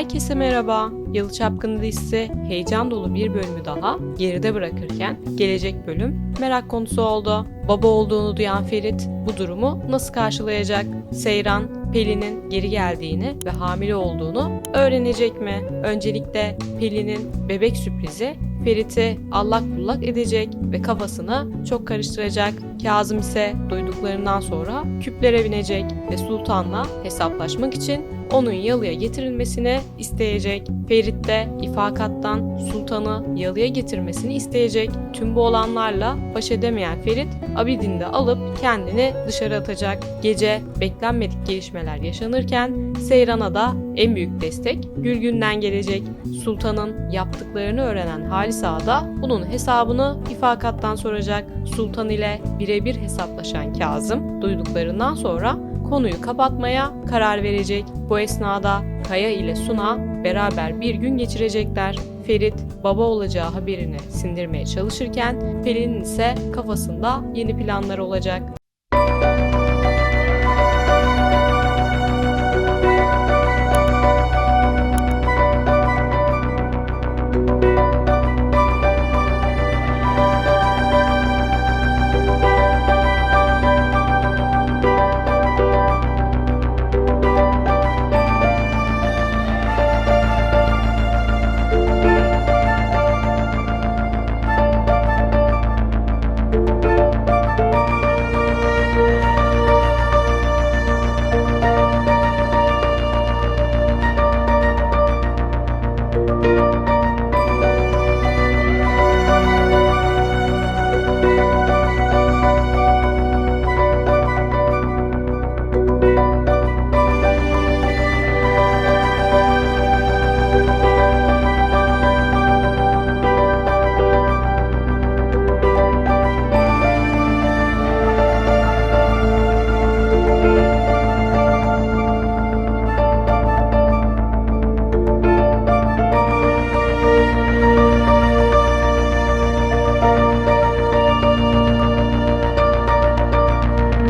Herkese merhaba. Yalı Çapkını dizisi heyecan dolu bir bölümü daha geride bırakırken gelecek bölüm merak konusu oldu. Baba olduğunu duyan Ferit bu durumu nasıl karşılayacak? Seyran, Pelin'in geri geldiğini ve hamile olduğunu öğrenecek mi? Öncelikle Pelin'in bebek sürprizi Ferit'i allak bullak edecek ve kafasını çok karıştıracak. Kazım ise duyduklarından sonra küplere binecek ve Sultan'la hesaplaşmak için onun yalıya getirilmesini isteyecek. Ferit de ifakattan Sultan'ı yalıya getirmesini isteyecek. Tüm bu olanlarla baş edemeyen Ferit Abidin'i de alıp kendini dışarı atacak. Gece beklenmedik gelişmeler yaşanırken Seyran'a da en büyük destek Gülgün'den gelecek. Sultan'ın yaptıklarını öğrenen Halis Ağa da bunun hesabını ifakattan soracak. Sultan ile birebir hesaplaşan Kazım duyduklarından sonra konuyu kapatmaya karar verecek. Bu esnada Kaya ile Suna beraber bir gün geçirecekler. Ferit baba olacağı haberini sindirmeye çalışırken Pelin'in ise kafasında yeni planlar olacak.